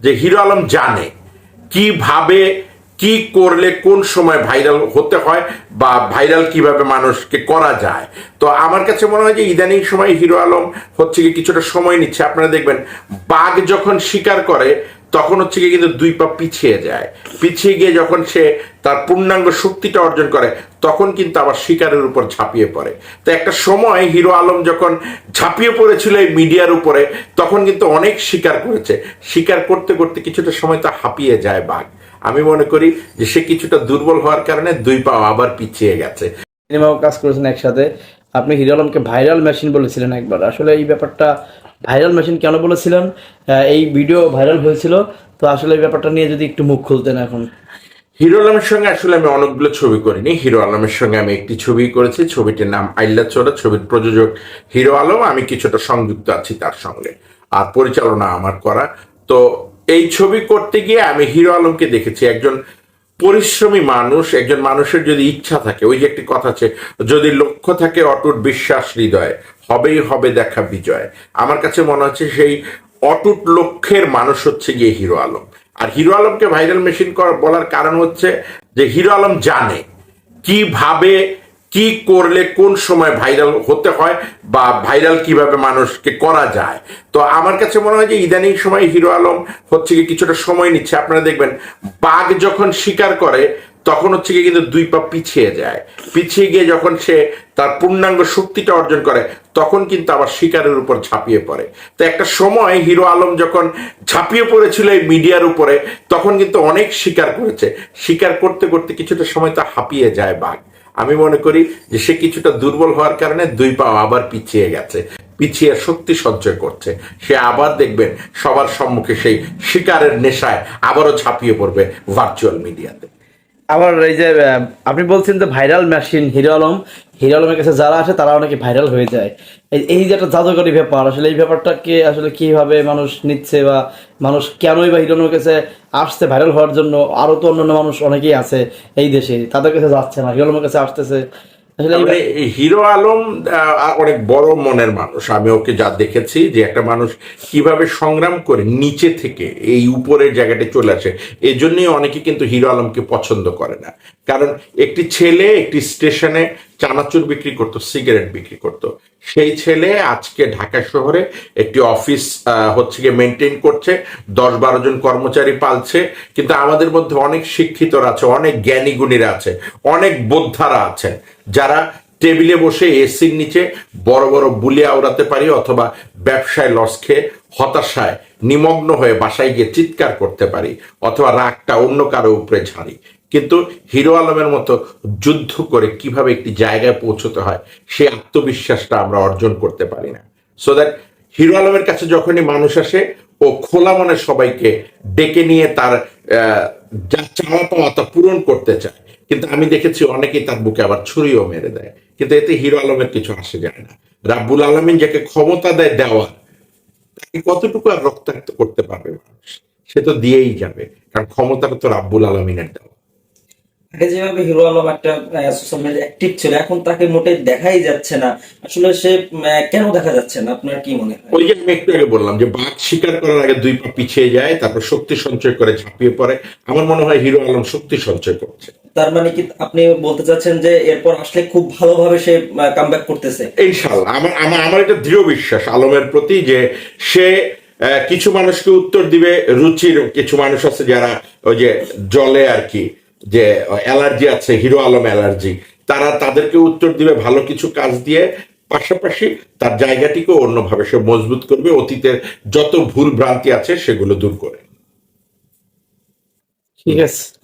যে হিরো আলম জানে কীভাবে কি করলে কোন সময় ভাইরাল হতে হয় বা ভাইরাল কীভাবে মানুষকে করা যায়। তো আমার কাছে মনে হয় যে ইদানিং সময় হিরো আলম হচ্ছে কিছুটা সময় নিচ্ছে। আপনারা দেখবেন বাঘ যখন শিকার করে তখন হচ্ছে কি কিন্তু দুই পা পিছিয়ে যায়। পিছিয়ে গিয়ে যখন সে তার পূর্ণাঙ্গ শক্তিটা অর্জন করে, তখন কিন্তু আবার শিকারের উপর ঝাঁপিয়ে পড়ে। তো একটা সময় হিরো আলম যখন ঝাঁপিয়ে পড়েছিল এই মিডিয়ার উপরে, তখন কিন্তু অনেক শিকার করেছে। শিকার করতে করতে কিছুটা সময় তা হাঁপিয়ে যায় বাঘ। আমি মনে করি যে সে কিছুটা দুর্বল হওয়ার কারণে দুই পা আবার পিছিয়ে গেছে। সিনেমাও কাজ করেছেন একসাথে। আপনি হিরো আলমকে ভাইরাল মেশিন বলেছিলেন একবার। আসলে এই ব্যাপারটা ভাইরাল মেশিন কেন বলেছিলেন? এই ভিডিও ভাইরাল হয়েছিল, তো আসলে এই ব্যাপারটা নিয়ে যদি একটু মুখ খুলতেন এখন। হিরো আলমের সঙ্গে আসলে আমি অনেকগুলো ছবি করিনি। হিরো আলমের সঙ্গে আমি একটি ছবি করেছি, ছবিটির নাম আইল্লা চোরা। ছবির প্রযোজক হিরো আলম, আমি কিছুটা সংযুক্ত আছি তার সঙ্গে, আর পরিচালনা আমার করা। তো এই ছবি করতে গিয়ে আমি হিরো আলমকে দেখেছি। একজন পরিশ্রমী মানুষ, একজন মানুষের যদি ইচ্ছা থাকে, ওই যে একটি কথা আছে, যদি লক্ষ্য থাকে অটুট বিশ্বাস হৃদয়, হবেই হবে দেখা বিজয়। আমার কাছে মনে হচ্ছে সেই অটুট লক্ষ্যের মানুষ হচ্ছে গিয়ে হিরো আলম। আর হিরো আলমকে ভাইরাল মেশিন বলার কারণ হচ্ছে যে হিরো আলম জানে কীভাবে কি করলে কোন সময় ভাইরাল হতে হয় বা ভাইরাল কীভাবে মানুষকে করা যায়? তো আমার কাছে মনে হয় যে ইদানিং সময় হিরো আলম হচ্ছে কি কিছুটা সময় নিচ্ছে। আপনারা দেখবেন, বাঘ যখন শিকার করে, তখন হচ্ছে কি কিন্তু দুই পা পিছিয়ে যায়। পিছিয়ে গিয়ে যখন সে তার পূর্ণাঙ্গ শক্তিটা অর্জন করে, তখন কিন্তু আবার শিকারের উপর ঝাঁপিয়ে পড়ে। তো একটা সময় হিরো আলম যখন ঝাঁপিয়ে পড়েছিল এই মিডিয়ার উপরে, তখন কিন্তু অনেক শিকার করেছে। শিকার করতে করতে কিছুটা সময় তা হাঁপিয়ে যায় বাঘ। আমি মনে করি যে সে কিছুটা দুর্বল হওয়ার কারণে দুই পা আবার পিছিয়ে গেছে, পিছিয়ে শক্তি সঞ্চয় করছে। সে আবার দেখবেন সবার সম্মুখে সেই শিকারের নেশায় আবারও ছাপিয়ে পড়বে ভার্চুয়াল মিডিয়াতে আবার এই যে আপনি বলছেন যে ভাইরাল মেশিন হিরো আলম হিরো আলমের কাছে যারা আসে তারা অনেকে ভাইরাল হয়ে যায়। এই যে একটা জাদুকরী ব্যাপার আসলে এই ব্যাপারটাকে আসলে কীভাবে মানুষ নিচ্ছে বা মানুষ কেনই বা হিরো আলমের কাছে আসছে ভাইরাল হওয়ার জন্য আরও তো অন্যান্য মানুষ অনেকেই আছে এই দেশে তাদের কাছে যাচ্ছে না হিরো আলমের কাছে আসতেছে। হিরো আলম অনেক বড় মনের মানুষ। আমি ওকে যা দেখেছি যে একটা মানুষ কীভাবে সংগ্রাম করে নিচে থেকে এই উপরের জায়গাটা চলে আসে এই জন্যই অনেকে কিন্তু হিরো আলমকে পছন্দ করে না। কারণ একটি ছেলে একটি স্টেশনে চানাচুর বিক্রি করতো, সিগারেট বিক্রি করতো। সেই ছেলে আজকে ঢাকা শহরে একটি অফিস হচ্ছে গিয়ে মেনটেন করছে, দশ বারো জন কর্মচারী পালছে, কিন্তু আমাদের মধ্যে অনেক শিক্ষিতরা আছে, অনেক জ্ঞানী গুণীরা আছে, অনেক বোদ্ধারা আছেন, যারা টেবিলে বসে এসির নিচে বড় বড় বুলিয়া উড়াতে পারি অথবা ব্যবসায় লস খেয়ে হতাশায় নিমগ্ন হয়ে বাসায় গিয়ে চিৎকার করতে পারি, অথবা রাগটা অন্য কারও উপরে ঝাড়ি। কিন্তু হিরো আলমের মতো যুদ্ধ করে কীভাবে একটি জায়গায় পৌঁছতে হয় সেই আত্মবিশ্বাসটা আমরা অর্জন করতে পারি না। সো দ্যাট হিরো আলমের কাছে যখনই মানুষ আসে, ও খোলা মনে সবাইকে ডেকে নিয়ে তার যা চাওয়া পাওয়া তা পূরণ করতে চায়। কিন্তু আমি দেখেছি অনেকেই তার বুকে আবার ছুরিও মেরে দেয়। কিন্তু এতে হিরো আলমের কিছু আসে যায় না। রাব্বুল আলমিন যাকে ক্ষমতা দেয় দেওয়ার, তাকে কতটুকু আর রক্তাক্ত করতে পারবে মানুষ? সে তো দিয়েই যাবে। কারণ ক্ষমতাটা তো রাব্বুল আলমিনের দেওয়া। আগে যেভাবে হিরো আলম একটা সোশ্যাল মিডিয়া অ্যাক্টিভ ছিল এখন তাকে মোটে দেখাই যাচ্ছে না। আসলে সে কেন দেখা যাচ্ছে না? আপনার কি মনে হয়? ওই যে আমি একটু আগে বললাম যে বাঘ শিকার করার আগে দুই পা পিছিয়ে যায় তারপর শক্তি সঞ্চয় করে ঝাঁপিয়ে পড়ে। আমার মনে হয় হিরো আলম শক্তি সঞ্চয় করছে। তার মানে কি আপনি বলতে চাচ্ছেন যে এরপর আসলে খুব ভালোভাবে সে কামব্যাক করতেছে? ইনশাল্লাহ আমার আমার আমার একটা দৃঢ় বিশ্বাস আলমের প্রতি যে সে কিছু মানুষকে উত্তর দিবে রুচির কিছু মানুষ আছে যারা ওই যে জলে আর কি যে অ্যালার্জি আছে, হিরো আলম অ্যালার্জি, তারা তাদেরকে উত্তর দিবে ভালো কিছু কাজ দিয়ে, পাশাপাশি তার জায়গাটিকে অন্যভাবে সে মজবুত করবে, অতীতের যত ভুল ভ্রান্তি আছে সেগুলো দূর করে। ঠিক আছে।